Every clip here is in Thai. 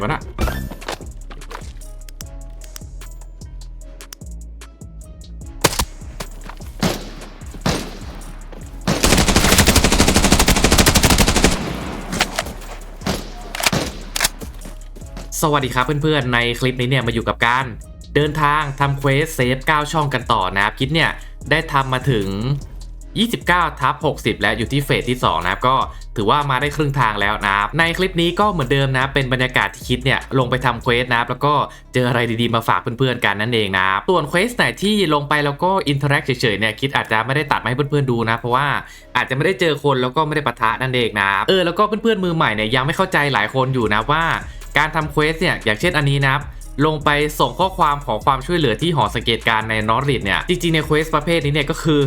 วะน่ะสวัสดีครับเพื่อนๆ ในคลิปนี้เนี่ยมาอยู่กับการเดินทางทำเควสเซฟ 9 ช่องกันต่อนะครับ คิดเนี่ยได้ทำมาถึง 29ทับ60 แล้วอยู่ที่เฟสที่2นะครับก็ถือว่ามาได้ครึ่งทางแล้วนะครับในคลิปนี้ก็เหมือนเดิมนะเป็นบรรยากาศที่คิดเนี่ยลงไปทำเควสนะครับแล้วก็เจออะไรดีๆมาฝากเพื่อนๆกันนั่นเองนะครับส่วนเควสไหนที่ลงไปแล้วก็อินเทอร์แอคเฉยๆเนี่ยคิดอาจจะไม่ได้ตัดมาให้เพื่อนๆดูนะ เพราะว่าอาจจะไม่ได้เจอคนแล้วก็ไม่ได้ปะทะนั่นเองนะครับเออแล้วก็เพื่อนๆมือใหม่เนี่ยยังไม่เข้าใจหลายคนอยู่นะว่า การทำเควสเนี่ยอย่างเช่นอันนี้นะครับ ลงไปส่งข้อความขอความช่วยเหลือที่หอสังเกตการณ์ในนอริดเนี่ย จริงๆ ในเควสประเภทนี้เนี่ยก็คือ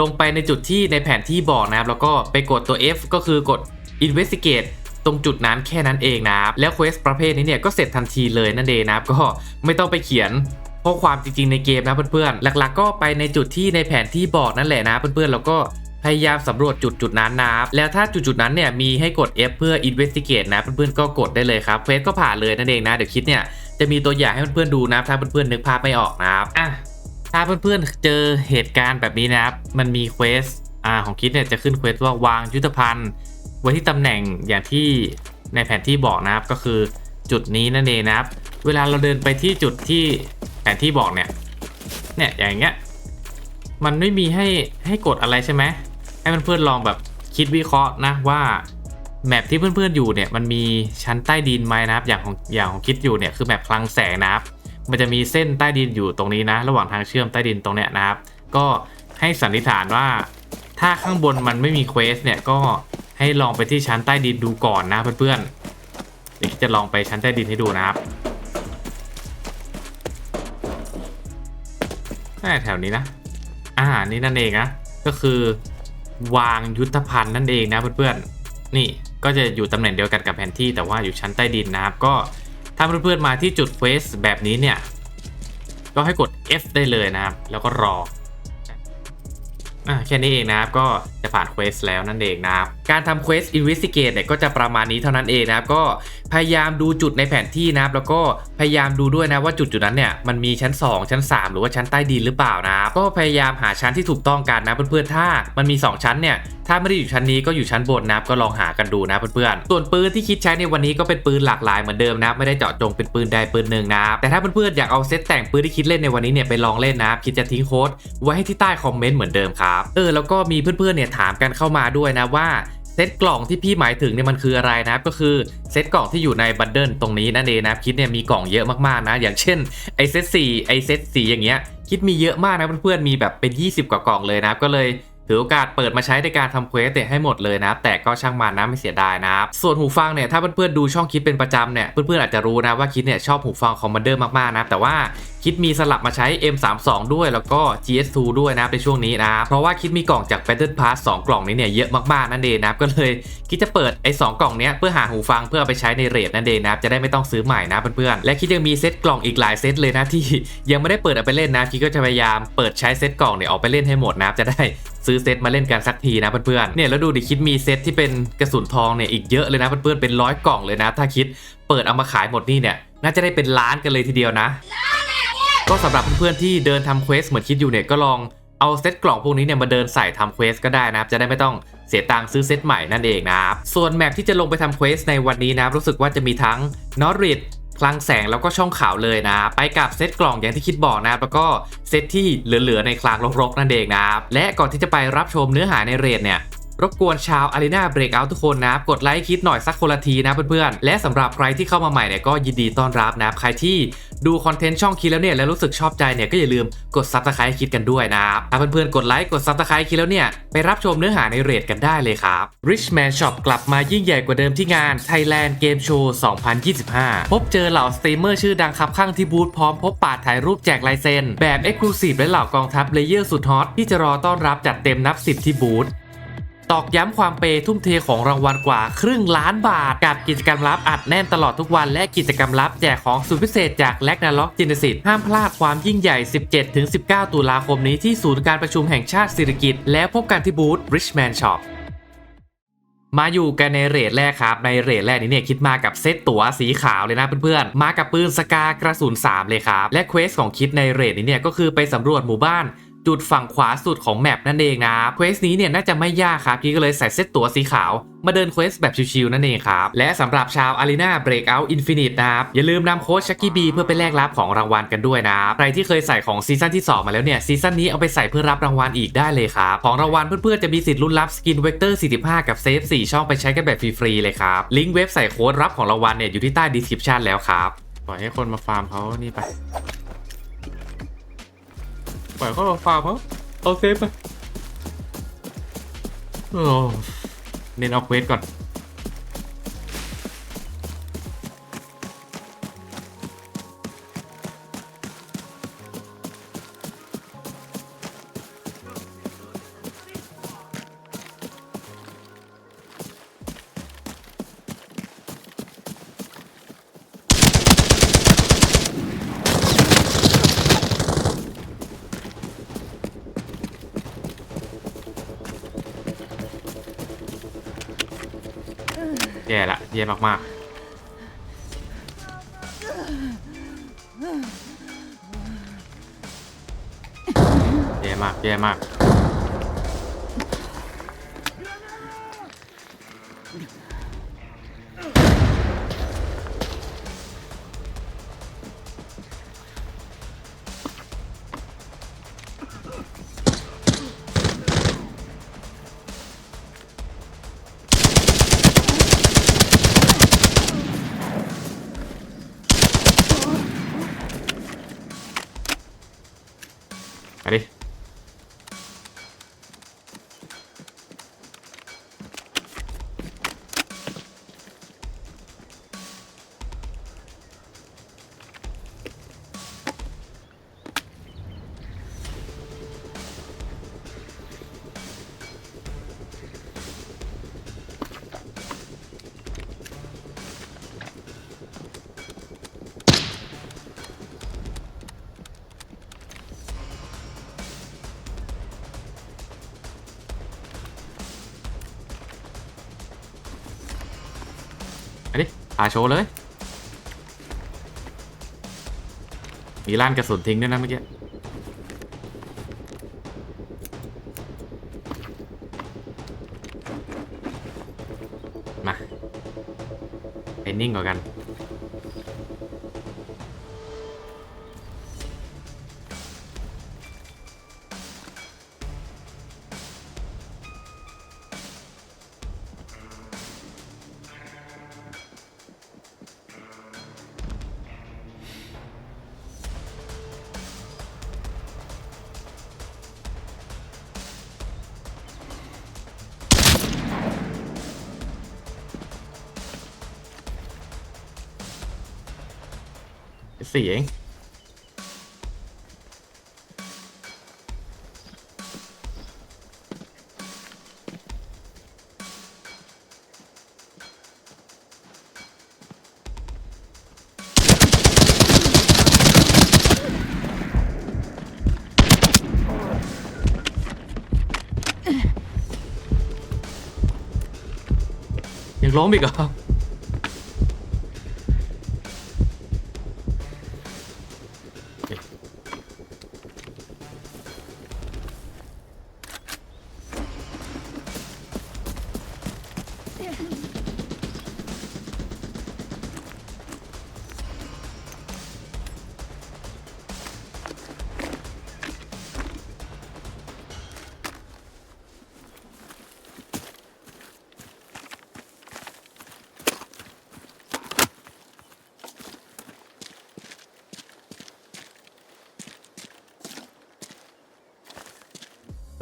ลงไปในจุดที่ในแผนที่บอกนะครับ แล้วก็ไปกดตัว F ก็คือกด investigate ตรงจุดนั้นแค่นั้นเองนะครับ แล้วเควสประเภทนี้เนี่ยก็เสร็จทันทีเลยนั่นเองนะครับ ก็ไม่ต้องไปเขียนข้อความจริงๆในเกมนะเพื่อนๆ หลักๆ ก็ไปในจุดที่ในแผนที่บอกนั่นแหละนะเพื่อนๆ แล้วก็พยายามสำรวจจุดจุดๆนั้นนะครับแล้วถ้าจุดจุดๆนั้นเนี่ยมีให้กด F เพื่อ investigate นะเพื่อนๆ ก็กดได้เลยครับเควสก็ผ่านเลยนั่นเองนะ เดี๋ยวคิดเนี่ย จะมีตัวอย่างให้เพื่อนๆดูนะครับ ถ้าเพื่อนๆนึกภาพไม่ออกนะครับอะถ้าเพื่อนๆเจอเหตุการณ์แบบนี้นะครับ มันมีเควสอ่าของคิดเนี่ยจะขึ้นเควสว่าวางยุทธภัณฑ์ไว้ที่ตำแหน่งอย่างที่ในแผนที่บอกนะครับก็คือจุดนี้นั่นเองนะครับ เวลาเราเดินไปที่จุดที่แผนที่บอกเนี่ยเนี่ยอย่างเงี้ยมันไม่มีให้ให้กดอะไรใช่ไหมให้เพื่อนๆลองแบบคิดวิเคราะห์นะว่า แมปที่เพื่อนๆอยู่เนี่ยมันมีชั้นใต้ดินไหมนะครับอย่างของอย่างของคิดอยู่เนี่ยคือแมปคลังแสงนะครับ มันจะมีเส้นใต้ดินอยู่ตรงนี้นะ ระหว่างทางเชื่อมใต้ดินตรงเนี้ยนะครับ ก็ให้สันนิษฐานว่า ถ้าข้างบนมันไม่มีเควสเนี่ยก็ให้ลองไปที่ชั้นใต้ดินดูก่อนนะเพื่อนๆเดี๋ยวจะลองไปชั้นใต้ดินให้ดูนะครับแถวนี้นะอ่านี่นั่นเองนะก็คือวางยุทธภัณฑ์นั่นเองนะเพื่อนๆนี่ ก็จะอยู่ตำแหน่งเดียวกันกับแผนที่แต่ว่าอยู่ชั้นใต้ดินนะครับก็ถ้าเพื่อนๆมาที่จุดเควสแบบนี้เนี่ย ก็ให้กด F ได้เลยนะครับ แล้วก็รออะแค่นี้เองนะครับ ก็จะผ่านเควสแล้วนั่นเองนะครับ การทำเควส Investigate เนี่ยก็จะประมาณนี้เท่านั้นเองนะครับ ก็พยายามดูจุดในแผนที่นะครับ แล้วก็พยายามดูด้วยนะว่าจุดจุดนั้นเนี่ยมันมีชั้น 2 ชั้น 3 หรือว่าชั้นใต้ดินหรือเปล่านะครับก็พยายามหาชั้นที่ถูกต้องกันนะเพื่อนๆถ้ามันมี 2 ชั้นเนี่ยถ้าไม่ได้อยู่ชั้นนี้ก็อยู่ชั้นบนนะครับก็ลองหากันดูนะเพื่อนๆ ส่วนปืนที่คิดใช้ในวันนี้ก็เป็นปืนหลากหลายเหมือนเดิมนะไม่ได้เจาะจงเป็นปืนใดปืนหนึ่งนะแต่ถ้าเพื่อนๆอยากเอาเซตแต่งปืนที่คิดเล่นในวันนี้เนี่ยไปลองเล่นนะคิดจะทิ้งโค้ดไว้ให้ที่ใต้คอมเมนต์เหมือนเดิมครับเออแล้วก็มีเพื่อนๆเนี่ยถามกันเข้ามาด้วยนะว่าเซตกล่องที่พี่หมายถึงเนี่ยมันคืออะไรนะครับก็คือเซตกล่องที่อยู่ในบันเดิลตรงนี้นั่นเองนะคิดเนี่ยมีกล่องเยอะมากๆนะ อย่างเช่นไอเซตสี่ไอเซตสี่อย่างเงี้ยคิดมีเยอะมากนะเพื่อนๆมีแบบเป็น 20 กว่ากล่องเลยนะก็เลย ถือโอกาสเปิดมาใช้ในการทำเควสเตะให้หมดเลยนะครับ แต่ก็ช่างมันนะไม่เสียดายนะครับ ส่วนหูฟังเนี่ยถ้าเพื่อนๆดูช่องคิดเป็นประจำเนี่ยเพื่อนๆอาจจะรู้นะว่าคิดเนี่ยชอบหูฟังคอมมานเดอร์มากๆนะแต่ว่า คิดมีสลับมาใช้ M32 ด้วยแล้วก็ GS2 ด้วยนะครับในช่วงนี้นะเพราะว่าคิดมีกล่องจาก Battle Pass 2กล่องนี้เนี่ยเยอะมากๆนั่นเองนะครับก็เลยคิดจะเปิดไอ้สองกล่องเนี้ยเพื่อหาหูฟังเพื่อไปใช้ในเรทนั่นเองนะครับจะได้ไม่ต้องซื้อใหม่นะเพื่อนๆและคิดยังมีเซตกล่องอีกหลายเซตเลยนะที่ยังไม่ได้เปิดเอาไปเล่นนะคิดก็จะพยายามเปิดใช้เซตกล่องเนี่ยออกไปเล่นให้หมดนะครับจะได้ซื้อเซตมาเล่นกันสักทีนะเพื่อนๆ เนี่ยแล้วดูดิคิดมีเซตที่เป็นกระสุนทองเนี่ยอีกเยอะเลยนะเพื่อนๆเป็นร้อยกล่องเลยนะ ถ้าคิดเปิดเอามาขายหมดนี่เนี่ย น่าจะได้เป็นล้านกันเลยทีเดียวนะ ก็สำหรับเพื่อนๆที่เดินทำเควสเหมือนคิดอยู่เนี่ยก็ลองเอาเซตกล่องพวกนี้เนี่ยมาเดินใส่ทำเควสก็ได้นะครับ จะได้ไม่ต้องเสียตังค์ซื้อเซตใหม่นั่นเองนะครับ ส่วนแมปที่จะลงไปทำเควสในวันนี้นะรู้สึกว่าจะมีทั้งนอริดคลังแสงแล้วก็ช่องขาวเลยนะ ไปกับเซตกล่องอย่างที่คิดบอกนะครับแล้วก็เซตที่เหลือๆในคลางรกๆนั่นเองนะครับและก่อนที่จะไปรับชมเนื้อหาในเรทเนี่ย รบกวนชาวอารีนาเบรกเอาทุกคนนะครับ กดไลค์คลิปหน่อยสักคนละทีนะเพื่อนๆ และสำหรับใครที่เข้ามาใหม่เนี่ยก็ยินดีต้อนรับนะครับ ใครที่ดูคอนเทนต์ช่องคิดแล้วเนี่ยแล้วรู้สึกชอบใจเนี่ยก็อย่าลืมกดซับสไครต์คิดกันด้วยนะครับถ้าเพื่อนๆ กดไลค์กดซับสไครต์คิดแล้วเนี่ยไปรับชมเนื้อหาในเรทกันได้เลยครับ Richman Shop กลับมายิ่งใหญ่กว่าเดิมที่งาน Thailand Game Show 2025 พบเจอเหล่าสตรีมเมอร์ชื่อดังครับข้างที่บูธพร้อมพบปาดถ่ายรูปแจกลายเซ็นแบบ Exclusive และเหล่ากองทัพเลเยอร์สุดฮอตที่จะรอต้อนรับจัดเต็มนับสิบที่บูธ ตอกย้ำความเปย์ทุ่มเทของรางวัลกว่าครึ่งล้านบาท กับกิจกรรมลับอัดแน่นตลอดทุกวัน และกิจกรรมลับแจกของสุดพิเศษจากแลกนาล็อกจินสิตห้ามพลาดความยิ่งใหญ่ 17-19 ตุลาคมนี้ที่ศูนย์การประชุมแห่งชาติสิริกิตแล้วพบกันที่บูธ Richman Shop มาอยู่กันในเรทแรกครับ ในเรทแรกนี้เนี่ยคิดมากับเซตตั๋วสีขาวเลยนะเพื่อนๆ มากับปืนสกากระสุน 3 เลยครับ และเควสของคิดในเรทนี้เนี่ยก็คือไปสำรวจหมู่บ้าน จุดฝั่งขวาสุดของแมปนั่นเองนะเควสนี้เนี่ยน่าจะไม่ยากครับพี่ก็เลยใส่เซตตัวสีขาว มาเดินเควสแบบชิวๆนั่นเองครับ และสำหรับชาว Arena Breakout Infinite นะครับ อย่าลืมนำโค้ดชักกี้บีเพื่อไปแลกรับของรางวัลกันด้วยนะใครที่เคยใส่ของซีซั่นที่ 2 มาแล้วเนี่ยซีซั่นนี้เอาไปใส่เพื่อรับรางวัลอีกได้เลยครับ ของรางวัลเพื่อนๆจะมีสิทธิ์ลุ้นรับสกินเวกเตอร์45 กับเซฟ4ช่องไปใช้กันแบบฟรีๆเลยครับลิงก์เว็บใส่โค้ดรับของรางวัลเนี่ยอยู่ที่ใต้ description แล้วครับปล่อยให้คนมาฟาร์มเขานี่ไป ปล่อยเขาฟาร์มเขาเอาเซฟไปโอ้เน้นออกเวทก่อน ย่ละแย่มากๆแย่มากแย่มาก ไปดิพาโชว์เลย มีล้านกระสุนทิ้งด้วยนะเมื่อกี้ มาไปนิ่งกว่ากัน สี่เองยังล้มอีกเหรอ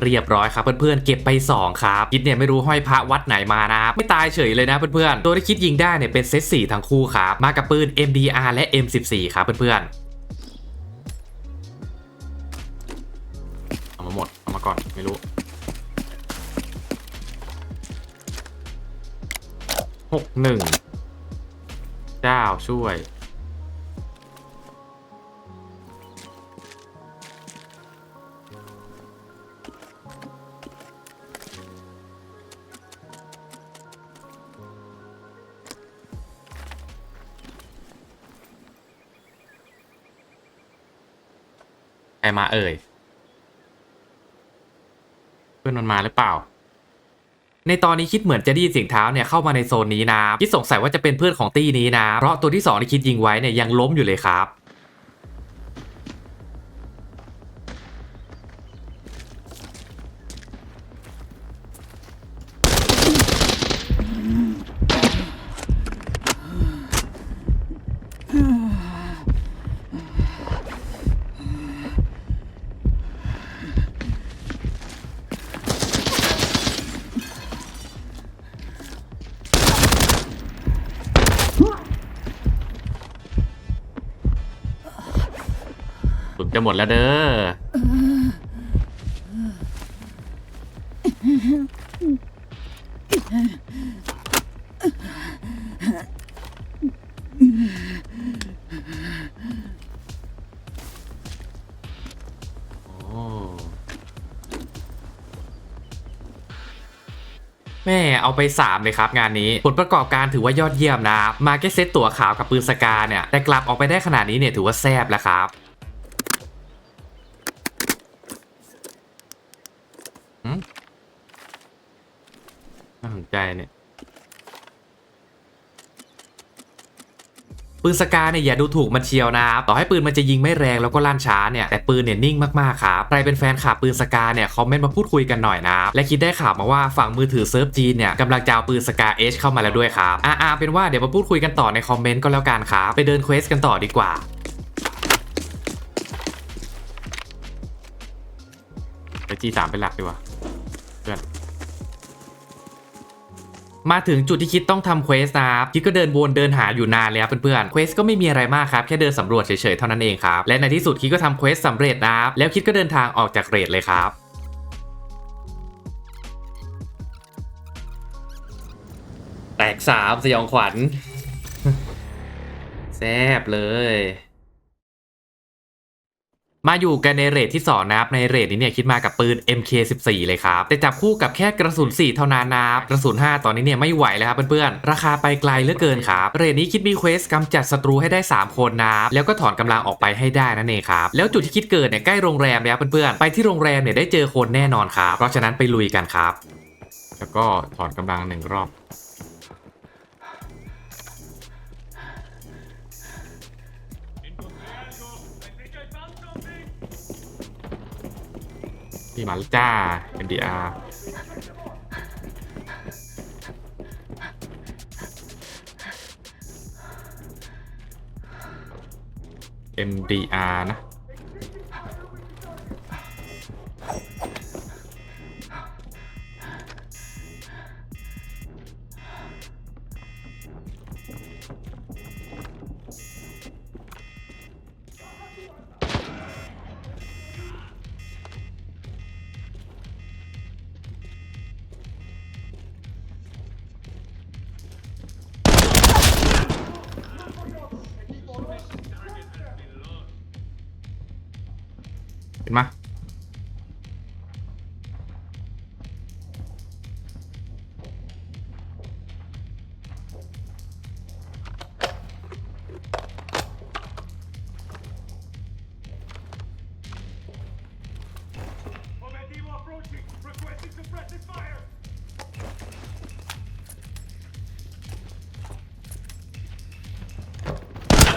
เรียบร้อยครับเพื่อนๆเก็บไป 2 ครับ คิดเนี่ยไม่รู้ห้อยพระวัดไหนมานะครับไม่ตายเฉยเลยนะเพื่อนๆตัวที่คิดยิงได้เนี่ยเป็นเซต4ทั้งคู่ครับมากับปืน MDR และ M14 ครับเพื่อนๆเอามาหมดเอามาก่อนไม่รู้หกหนึ่งเจ้าช่วย ใครมาเอ่ย เพื่อนมันมาหรือเปล่า ในตอนนี้คิดเหมือนจะได้ยินเสียงเท้าเนี่ยเข้ามาในโซนนี้นะคิดสงสัยว่าจะเป็นเพื่อนของตี้นี้นะ เพราะตัวที่สองที่คิดยิงไว้เนี่ยยังล้มอยู่เลยครับ ดจะหมดแล้วเด้อ แม่เอาไป 3 เลยครับงานนี้ ผลประกอบการถือว่ายอดเยี่ยมนะครับมาแค่เซตตั๋วขาวกับปืนสกาเนี่ย แต่กลับออกไปได้ขนาดนี้เนี่ยถือว่าแซบแล้วครับ น่าสนใจเนี่ยปืนสกาเนี่ยอย่าดูถูกมันเชียวนะครับ ต่อให้ปืนมันจะยิงไม่แรงแล้วก็ลั่นช้าเนี่ยแต่ปืนเนี่ยนิ่งมากๆครับ ใครเป็นแฟนขับปืนสกาเนี่ยคอมเมนต์มาพูดคุยกันหน่อยนะครับ และคิดได้ข่าวมาว่าฝั่งมือถือเซิร์ฟจีนเนี่ยกำลังจะเอาปืนสกาเอชเข้ามาแล้วด้วยครับอ่าเป็นว่าเดี๋ยวมาพูดคุยกันต่อในคอมเมนต์ก็แล้วกันครับ ไปเดินเควสกันต่อดีกว่าไปจีสามเป็นหลักดีกว่าเพื่อน มาถึงจุดที่คิดต้องทำเควสนะครับคิดก็เดินวนเดินหาอยู่นานเลยครับเพื่อนๆเควสก็ไม่มีอะไรมากครับแค่เดินสำรวจเฉยๆเท่านั้นเองครับและในที่สุดคิดก็ทำเควสสำเร็จนะครับแล้วคิดก็เดินทางออกจากเรทเลยครับแตกสามสยองขวัญแซบเลย มาอยู่กันในเรทที่ 2 นะครับ ในเรทนี้เนี่ยคิดมากับปืน MK14 เลยครับ แต่จับคู่กับแค่กระสุน 4 เท่านั้นนะครับกระสุน 5 ตอนนี้เนี่ยไม่ไหวแล้วครับเพื่อนๆ ราคาไปไกลเหลือเกินครับ เรทนี้คิดมีเควสกำจัดศัตรูให้ได้ 3 คนนะครับ แล้วก็ถอนกำลังออกไปให้ได้นั่นเองครับ แล้วจุดที่คิดเกิดเนี่ยใกล้โรงแรมแล้วเพื่อนๆ ไปที่โรงแรมเนี่ยได้เจอคนแน่นอนครับ เพราะฉะนั้นไปลุยกันครับ แล้วก็ถอนกำลังหนึ่งรอบ พี่มาจ้า MDR MDR นะ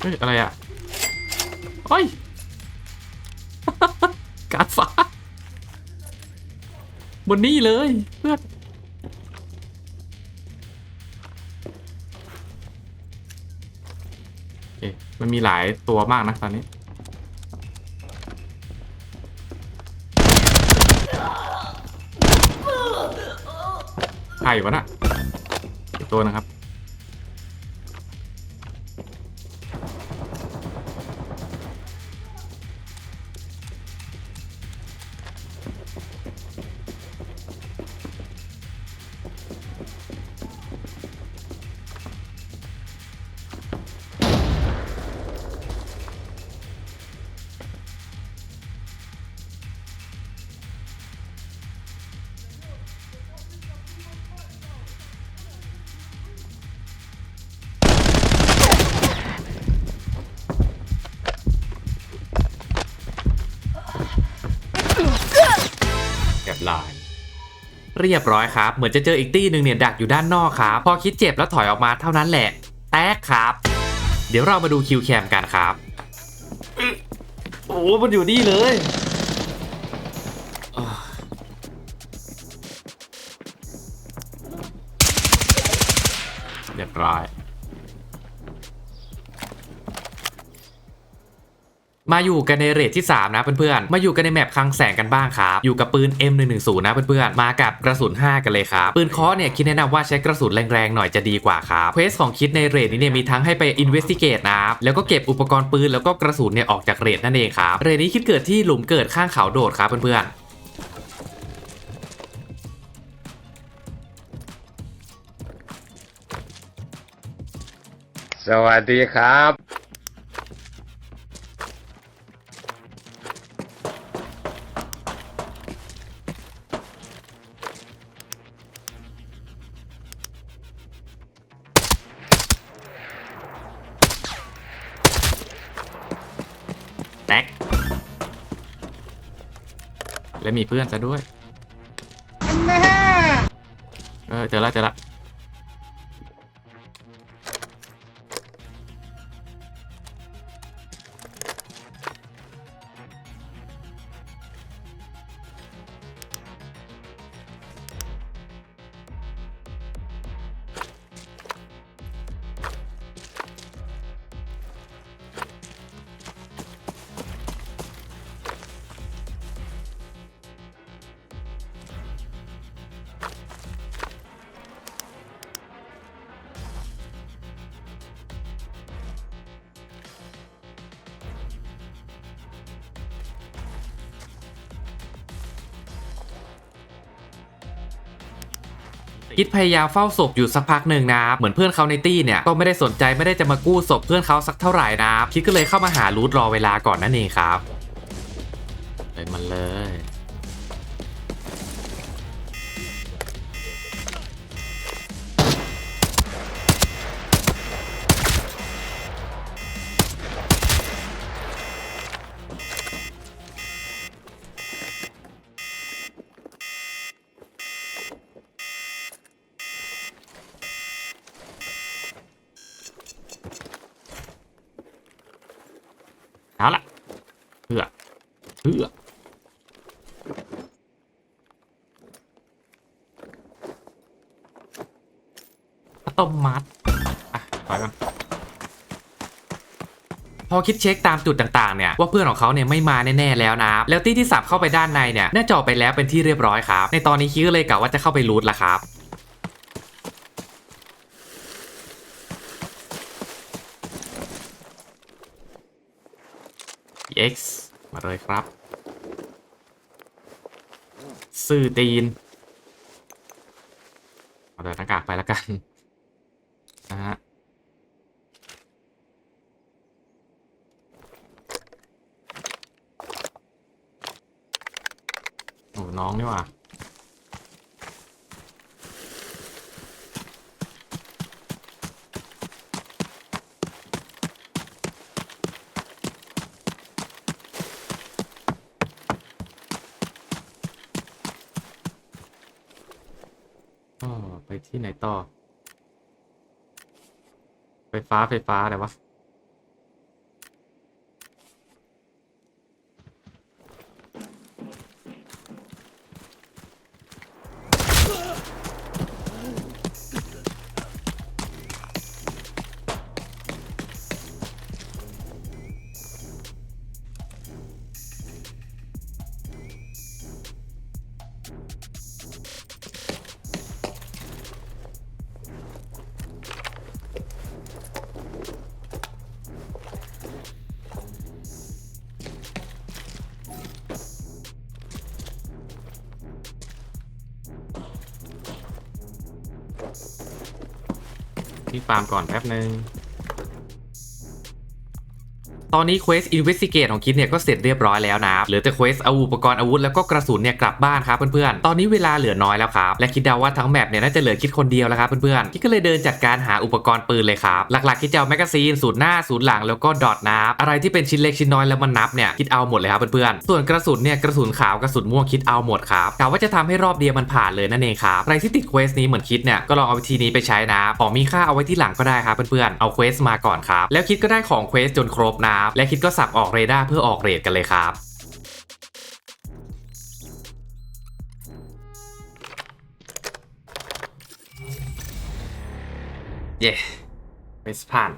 เฮ้ย อะไรอะโอ้ย การดฟ้า บนนี่เลยเพื่อนเอ๊ะมันมีหลายตัวมากนะตอนนี้ ใครวะน่ะอีกตัวนะครับ เรียบร้อยครับ เหมือนจะเจออีกตี้หนึ่งเนี่ยดักอยู่ด้านนอกครับ พอคิดเจ็บแล้วถอยออกมาเท่านั้นแหละ แตกครับ เดี๋ยวเรามาดูคิวแคมกันครับอึ๊ะโอ้โหมันอยู่นี่เลยอ่าเรียบร้อย มาอยู่กันในเรทที่ 3 นะเพื่อนๆ มาอยู่กันในแมปคลังแสงกันบ้างครับ อยู่กับปืน M110 นะเพื่อนๆ มากับกระสุน 5 กันเลยครับ ปืนคอเนี่ยคิดแนะนำว่าใช้กระสุนแรงๆหน่อยจะดีกว่าครับ เควสของคิดในเรทนี้เนี่ยมีทั้งให้ไป investigate นะครับ แล้วก็เก็บอุปกรณ์ปืนแล้วก็กระสุนเนี่ยออกจากเรทนั่นเองครับ เรทนี้คิดเกิดที่หลุมเกิดข้างเขาโดดครับเพื่อนๆสวัสดีครับ มีเพื่อนซะด้วย เออเจอแล้วเจอแล้ว คิดพยายามเฝ้าศพอยู่สักพักหนึ่งนะเหมือนเพื่อนเขาในตี้เนี่ยก็ไม่ได้สนใจไม่ได้จะมากู้ศพเพื่อนเขาสักเท่าไหร่นะคิดก็เลยเข้ามาหารูทรอเวลาก่อนนั่นเองครับเลยมันเลย คิดเช็คตามจุดต่างๆเนี่ยว่าเพื่อนของเขาเนี่ยไม่มาแน่ๆแล้วนะแล้วที่ที่สับเข้าไปด้านในเนี่ยน่าจะออกไปแล้วเป็นที่เรียบร้อยครับในตอนนี้คิดเลยกะว่าจะเข้าไปรูทละครับ X มาเลยครับ ซื่อตีน เอาแต่หน้ากากไปแล้วกัน นะฮะโอ้ นี่หว่าไปที่ไหนต่อ ไฟฟ้าไฟฟ้าอะไรวะ พี่ฟาร์มก่อนแป๊บนึง ตอนนี้เควส Investigate ของคิดเนี่ยก็เสร็จเรียบร้อยแล้วนะครับเหลือแต่เควสเอาอุปกรณ์อาวุธแล้วก็กระสุนเนี่ยกลับบ้านครับเพื่อนๆ ตอนนี้เวลาเหลือน้อยแล้วครับและคิดเดาว่าทั้งแมปเนี่ยน่าจะเหลือคิดคนเดียวแล้วครับเพื่อนๆคิดก็เลยเดินจัดการหาอุปกรณ์ปืนเลยครับหลักๆคิดจะเอาแมกกาซีนสูตรหน้าสูตรหลังแล้วก็ดอทนับอะไรที่เป็นชิ้นเล็กชิ้นน้อยแล้วมันนับเนี่ยคิดเอาหมดเลยครับเพื่อนๆส่วนกระสุนเนี่ยกระสุนขาวกระสุนม่วงคิดเอาหมดครับกะว่าจะทำให้รอบเดียวมันผ่านเลยนั่นเองครับใครที่ติดเควสนี้เหมือนคิดเนี่ยก็ลองเอาวิธีนี้ไปใช้นะของมีค่าเอาไว้ที่หลังก็ได้ครับเพื่อนๆเอาเควสมาก่อนครับแล้วคิดก็ได้ของเควสจนครบนะและคิดก็สับออกเรดาร์เพื่อออกเรดกันเลยครับเย้ไม่ผ่าน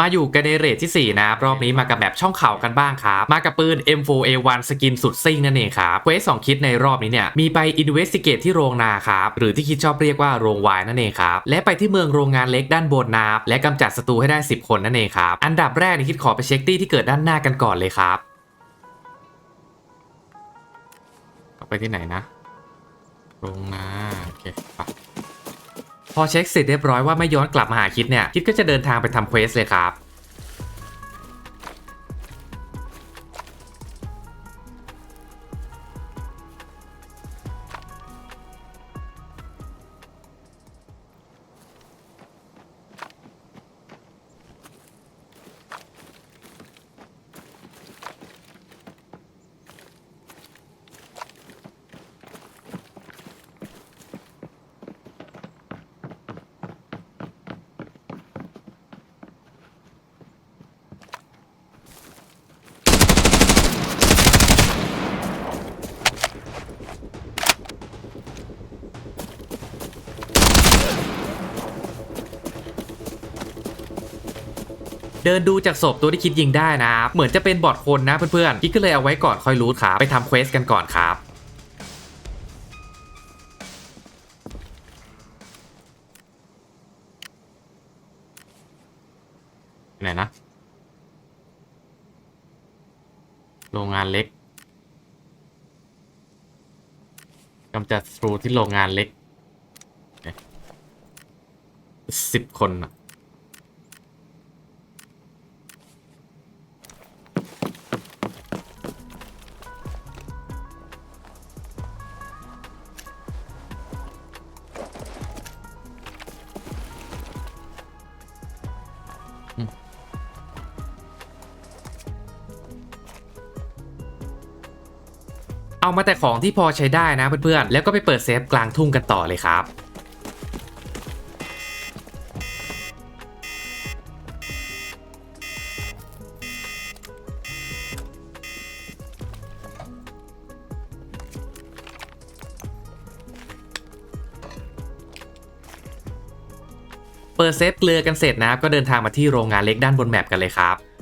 มาอยู่กันในเรทที่ 4 นะรอบนี้มากับแบบช่องเข่ากันบ้างครับ มากับปืน M4A1 สกินสุดซิ่งนั่นเองครับเควสสองคิดในรอบนี้เนี่ยมีไป Investigate ที่โรงนาครับหรือที่คิดชอบเรียกว่าโรงวายนั่นเองครับและไปที่เมืองโรงงานเล็กด้านบนนาและกำจัดศัตรูให้ได้ 10 คนนั่นเองครับอันดับแรกนี่คิดขอไปเช็คตี้ที่เกิดด้านหน้ากันก่อนเลยครับไปที่ไหนนะ โรงนาโอเคไป พอเช็คเสร็จเรียบร้อยว่าไม่ย้อนกลับมาหาคิดเนี่ยคิดก็จะเดินทางไปทำเควสเลยครับ เดินดูจากศพตัวที่คิดยิงได้นะครับเหมือนจะเป็นบอทคนนะเพื่อนๆคิดก็เลยเอาไว้ก่อนค่อยรูทครับไปทำเควสกันก่อนครับไหนนะ โรงงานเล็กกำจัดศัตรูที่โรงงานเล็กสิบคนอะ มาแต่ของที่พอใช้ได้นะเพื่อนๆ แล้วก็ไปเปิดเซฟกลางทุ่งกันต่อเลยครับเปิดเซฟเกลือกันเสร็จนะครับก็เดินทางมาที่โรงงานเล็กด้านบนแมปกันเลยครับ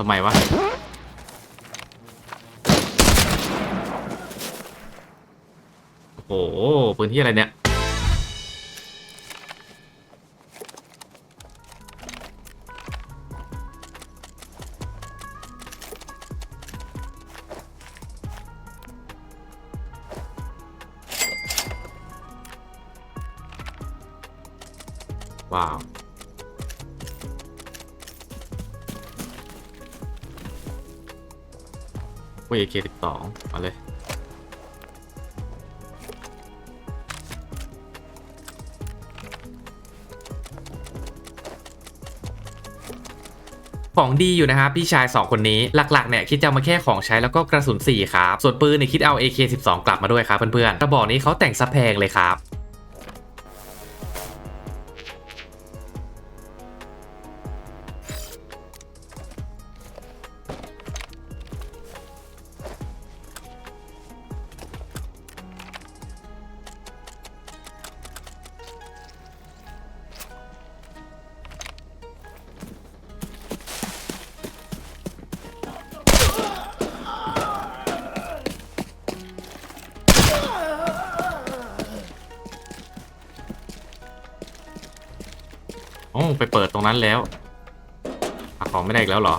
ทำไมวะ โอ้โห ปืนที่อะไรเนี่ย AK12 มาเลย ของดีอยู่นะครับ พี่ชาย 2 คนนี้หลักๆเนี่ยคิดจะมาแค่ของใช้แล้วก็กระสุน4ครับ ส่วนปืนเนี่ยคิดเอา AK12 กลับมาด้วยครับเพื่อนๆกระบอกนี้เขาแต่งซับแพงเลยครับ ไปเปิดตรงนั้นแล้วหาของไม่ได้อีกแล้วเหรอ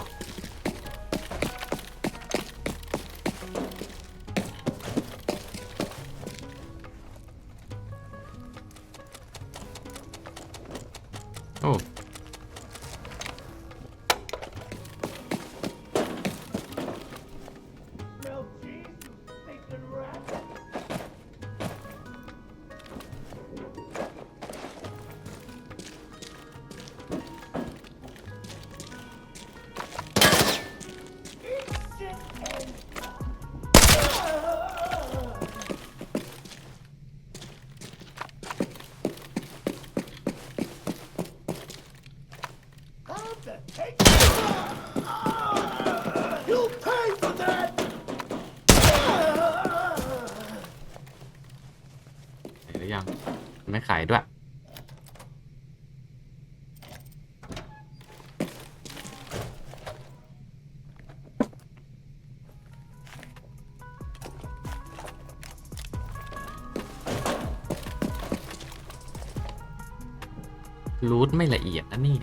Okay. ไม่ละเอียดนะนี่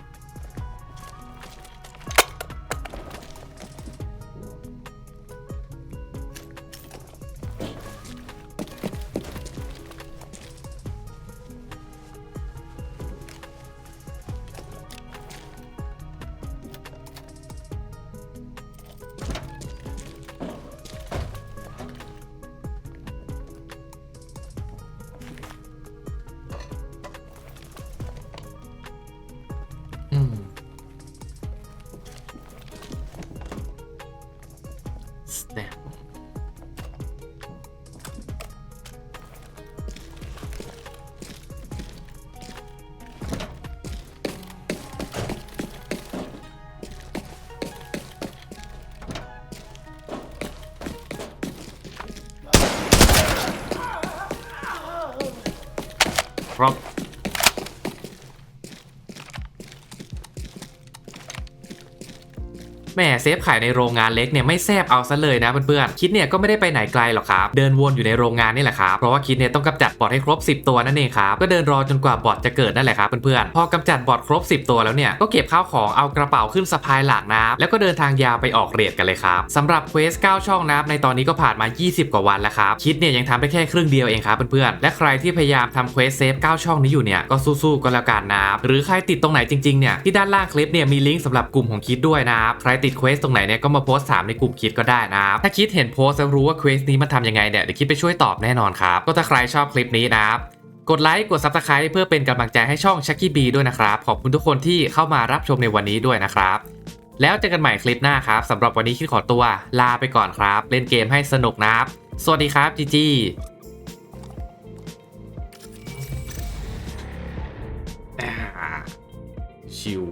แหมเซฟขายในโรงงานเล็กเนี่ยไม่แซบเอาซะเลยนะเพื่อนๆคิดเนี่ยก็ไม่ได้ไปไหนไกลหรอกครับเดินวนอยู่ในโรงงานนี่แหละครับเพราะว่าคิดเนี่ยต้องกำจัดบอทให้ครบ 10 ตัวนั่นเองครับก็เดินรอจนกว่าบอทจะเกิดนั่นแหละครับเพื่อนๆพอกำจัดบอทครบ 10 ตัวแล้วเนี่ยก็เก็บข้าวของเอากระเป๋าขึ้นสะพายหลังนะแล้วก็เดินทางยาวไปออกเรทกันเลยครับสำหรับเควส9ช่องนับในตอนนี้ก็ผ่านมา 20 กว่าวันแล้วครับคิดเนี่ยยังทำไปแค่ครึ่งเดียวเองครับเพื่อนๆและใครที่พยายามทำเควสเซฟ9ช่องนี้อยู่เนี่ยก็สู้ๆก็แล้วกันนะหรือใครติดตรงไหนจริงๆเนี่ยที่ด้านล่างคลิปเนี่ยมีลิงก์สำหรับกลุ่มของคิดด้วยนะใครติดิดเควสตรงไหนเนี่ยก็มาโพสต์ถามในกลุ่มคิดก็ได้นะครับถ้าคิดเห็นโพสต์แล้วรู้ว่าเควสนี้มันทำยังไงเนี่ยเดี๋ยวคิดไปช่วยตอบแน่นอนครับก็ถ้าใครชอบคลิปนี้นะครับกดไลค์กด Subscribe เพื่อเป็นกำลังใจให้ช่อง Chucky B ด้วยนะครับ ขอบคุณทุกคนที่เข้ามารับชมในวันนี้ด้วยนะครับ แล้วเจอกันใหม่คลิปหน้าครับสำหรับวันนี้คิดขอตัวลาไปก่อนครับ เล่นเกมให้สนุกนะครับ สวัสดีครับจีจีอ่าชิล